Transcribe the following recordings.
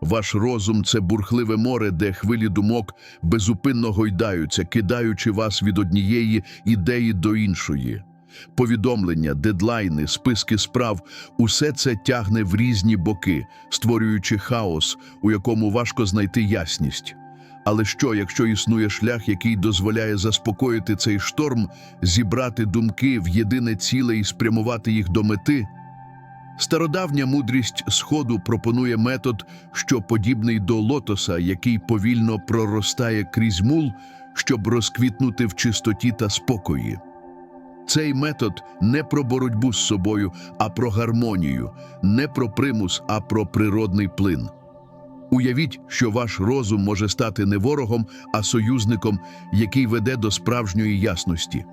Ваш розум це бурхливе море, де хвилі думок безупинно гойдаються, кидаючи вас від однієї ідеї до іншої. Повідомлення, дедлайни, списки справ усе це тягне в різні боки, створюючи хаос, у якому важко знайти ясність. Але що, якщо існує шлях, який дозволяє заспокоїти цей шторм, зібрати думки в єдине ціле і спрямувати їх до мети? Стародавня мудрість Сходу пропонує метод, що подібний до лотоса, який повільно проростає крізь мул, щоб розквітнути в чистоті та спокої. Цей метод не про боротьбу з собою, а про гармонію, не про примус, а про природний плин. Уявіть, що ваш розум може стати не ворогом, а союзником, який веде до справжньої ясності.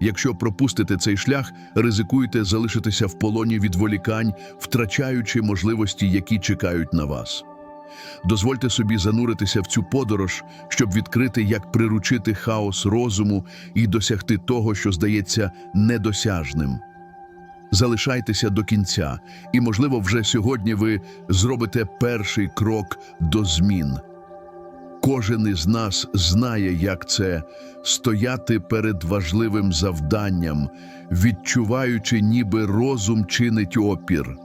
Якщо пропустите цей шлях, ризикуєте залишитися в полоні відволікань, втрачаючи можливості, які чекають на вас. Дозвольте собі зануритися в цю подорож, щоб відкрити, як приручити хаос розуму і досягти того, що здається недосяжним. Залишайтеся до кінця, і, можливо, вже сьогодні ви зробите перший крок до змін. Кожен із нас знає, як це стояти перед важливим завданням, відчуваючи, ніби розум чинить опір.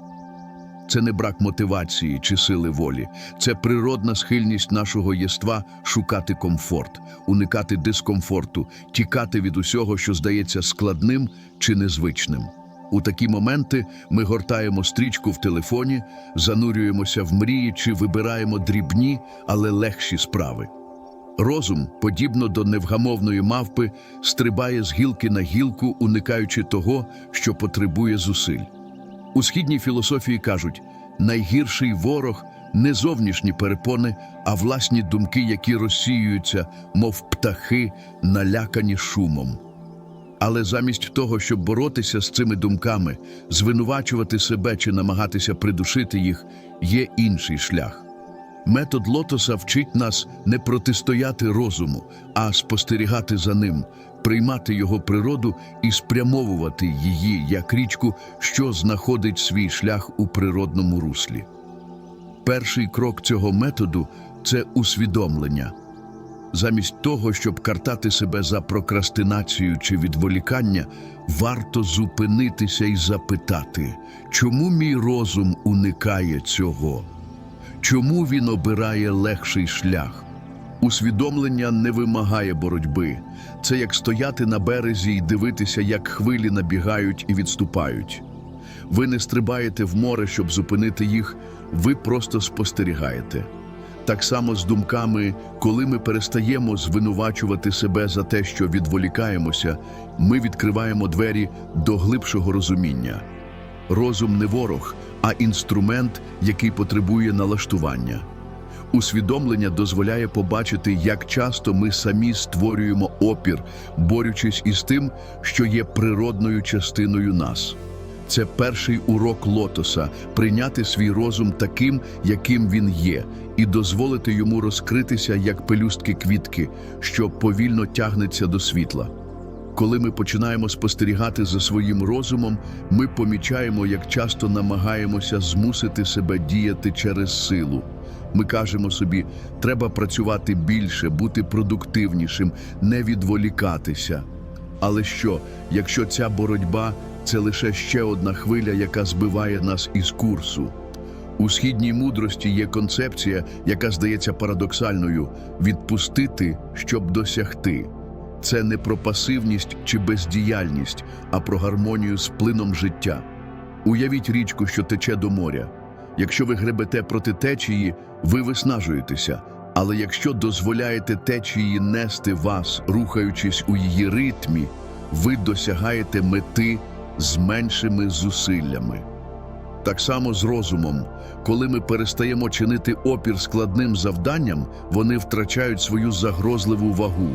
Це не брак мотивації чи сили волі, це природна схильність нашого єства шукати комфорт, уникати дискомфорту, тікати від усього, що здається складним чи незвичним. У такі моменти ми гортаємо стрічку в телефоні, занурюємося в мрії чи вибираємо дрібні, але легші справи. Розум, подібно до невгамовної мавпи, стрибає з гілки на гілку, уникаючи того, що потребує зусиль. У східній філософії кажуть, найгірший ворог не зовнішні перепони, а власні думки, які розсіюються, мов птахи, налякані шумом. Але замість того, щоб боротися з цими думками, звинувачувати себе чи намагатися придушити їх, є інший шлях. Метод лотоса вчить нас не протистояти розуму, а спостерігати за ним, приймати його природу і спрямовувати її як річку, що знаходить свій шлях у природному руслі. Перший крок цього методу це усвідомлення. Замість того, щоб картати себе за прокрастинацію чи відволікання, варто зупинитися і запитати, чому мій розум уникає цього? Чому він обирає легший шлях? Усвідомлення не вимагає боротьби. Це як стояти на березі і дивитися, як хвилі набігають і відступають. Ви не стрибаєте в море, щоб зупинити їх, ви просто спостерігаєте. Так само з думками, коли ми перестаємо звинувачувати себе за те, що відволікаємося, ми відкриваємо двері до глибшого розуміння. Розум не ворог, а інструмент, який потребує налаштування. Усвідомлення дозволяє побачити, як часто ми самі створюємо опір, борючись із тим, що є природною частиною нас. Це перший урок лотоса прийняти свій розум таким, яким він є, і дозволити йому розкритися як пелюстки квітки, що повільно тягнеться до світла. Коли ми починаємо спостерігати за своїм розумом, ми помічаємо, як часто намагаємося змусити себе діяти через силу. Ми кажемо собі, треба працювати більше, бути продуктивнішим, не відволікатися. Але що, якщо ця боротьба це лише ще одна хвиля, яка збиває нас із курсу? У східній мудрості є концепція, яка здається парадоксальною відпустити, щоб досягти. Це не про пасивність чи бездіяльність, а про гармонію з плином життя. Уявіть річку, що тече до моря. Якщо ви гребете проти течії, ви виснажуєтеся. Але якщо дозволяєте течії нести вас, рухаючись у її ритмі, ви досягаєте мети з меншими зусиллями. Так само з розумом, коли ми перестаємо чинити опір складним завданням, вони втрачають свою загрозливу вагу.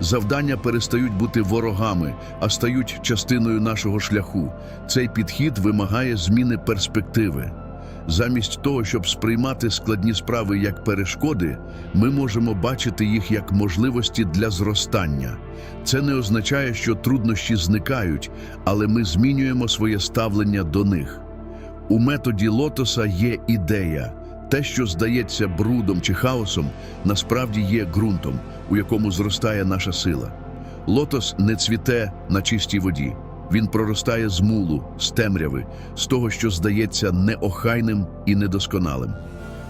Завдання перестають бути ворогами, а стають частиною нашого шляху. Цей підхід вимагає зміни перспективи. Замість того, щоб сприймати складні справи як перешкоди, ми можемо бачити їх як можливості для зростання. Це не означає, що труднощі зникають, але ми змінюємо своє ставлення до них. У методі лотоса є ідея Те, що здається брудом чи хаосом, насправді є ґрунтом, у якому зростає наша сила. Лотос не цвіте на чистій воді. Він проростає з мулу, з темряви, з того, що здається неохайним і недосконалим.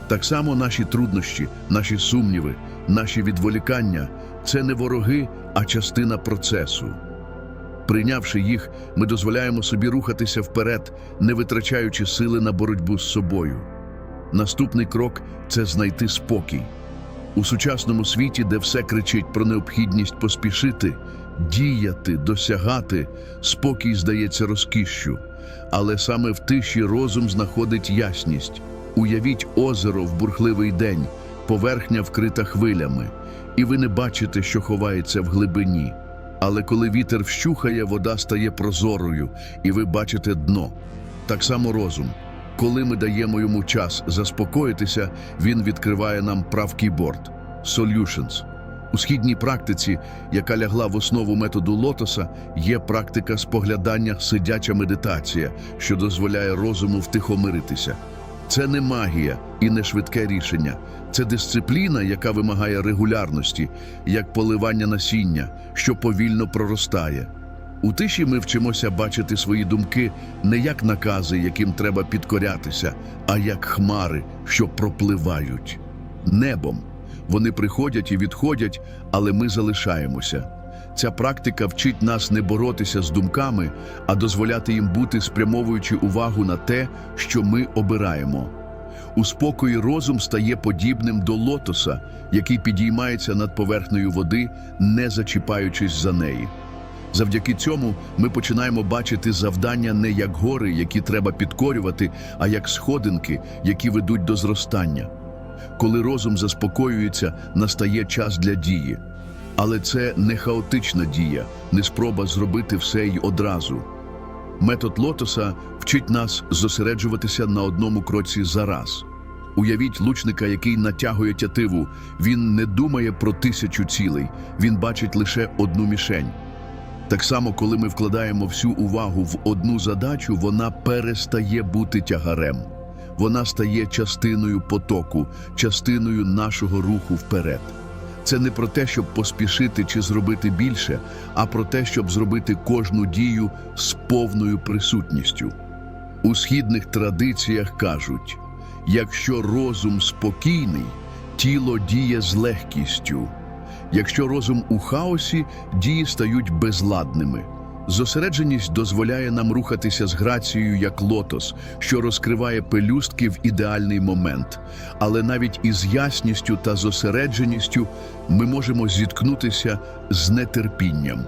Так само наші труднощі, наші сумніви, наші відволікання це не вороги, а частина процесу. Прийнявши їх, ми дозволяємо собі рухатися вперед, не витрачаючи сили на боротьбу з собою. Наступний крок це знайти спокій. У сучасному світі, де все кричить про необхідність поспішити, діяти, досягати, спокій здається розкішшю. Але саме в тиші розум знаходить ясність. Уявіть озеро в бурхливий день, поверхня вкрита хвилями, і ви не бачите, що ховається в глибині. Але коли вітер вщухає, вода стає прозорою, і ви бачите дно. Так само розум. Коли ми даємо йому час заспокоїтися, він відкриває нам правкий борт – Solutions. У східній практиці, яка лягла в основу методу лотоса, є практика споглядання сидяча медитація, що дозволяє розуму втихомиритися. Це не магія і не швидке рішення. Це дисципліна, яка вимагає регулярності, як поливання насіння, що повільно проростає. У тиші ми вчимося бачити свої думки не як накази, яким треба підкорятися, а як хмари, що пропливають небом. Вони приходять і відходять, але ми залишаємося. Ця практика вчить нас не боротися з думками, а дозволяти їм бути, спрямовуючи увагу на те, що ми обираємо. У спокої розум стає подібним до лотоса, який підіймається над поверхнею води, не зачіпаючись за неї. Завдяки цьому ми починаємо бачити завдання не як гори, які треба підкорювати, а як сходинки, які ведуть до зростання. Коли розум заспокоюється, настає час для дії. Але це не хаотична дія, не спроба зробити все й одразу. Метод лотоса вчить нас зосереджуватися на одному кроці за раз. Уявіть лучника, який натягує тятиву. Він не думає про тисячу цілей, він бачить лише одну мішень. Так само, коли ми вкладаємо всю увагу в одну задачу, вона перестає бути тягарем. Вона стає частиною потоку, частиною нашого руху вперед. Це не про те, щоб поспішити чи зробити більше, а про те, щоб зробити кожну дію з повною присутністю. У східних традиціях кажуть: якщо розум спокійний, тіло діє з легкістю. Якщо розум у хаосі, дії стають безладними. Зосередженість дозволяє нам рухатися з грацією як лотос, що розкриває пелюстки в ідеальний момент. Але навіть із ясністю та зосередженістю ми можемо зіткнутися з нетерпінням.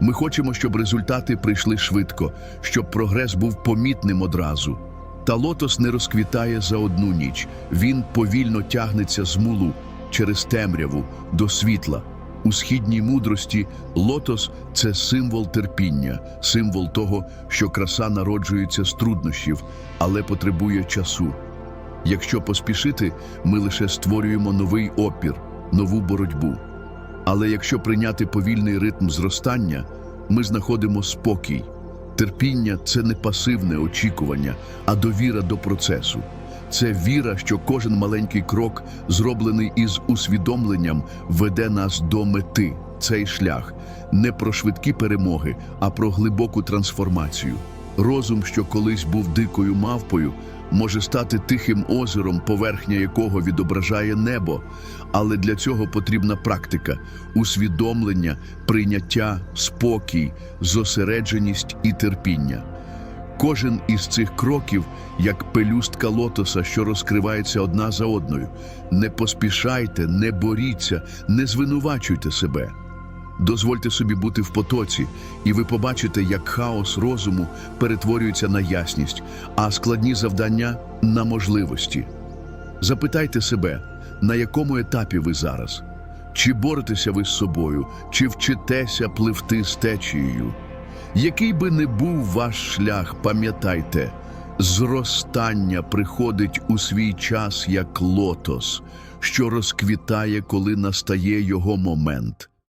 Ми хочемо, щоб результати прийшли швидко, щоб прогрес був помітним одразу. Та лотос не розквітає за одну ніч. Він повільно тягнеться з мулу через темряву до світла. У східній мудрості лотос це символ терпіння, символ того, що краса народжується з труднощів, але потребує часу. Якщо поспішити, ми лише створюємо новий опір, нову боротьбу. Але якщо прийняти повільний ритм зростання, ми знаходимо спокій. Терпіння це не пасивне очікування, а довіра до процесу. Це віра, що кожен маленький крок, зроблений із усвідомленням, веде нас до мети. Цей шлях не про швидкі перемоги, а про глибоку трансформацію. Розум, що колись був дикою мавпою, може стати тихим озером, поверхня якого відображає небо. Але для цього потрібна практика, усвідомлення, прийняття, спокій, зосередженість і терпіння. Кожен із цих кроків як пелюстка лотоса, що розкривається одна за одною. Не поспішайте, не боріться, не звинувачуйте себе. Дозвольте собі бути в потоці, і ви побачите, як хаос розуму перетворюється на ясність, а складні завдання на можливості. Запитайте себе, на якому етапі ви зараз? Чи боретеся ви з собою, чи вчитеся пливти з течією? Який би не був ваш шлях, пам'ятайте, зростання приходить у свій час як лотос, що розквітає, коли настає його момент.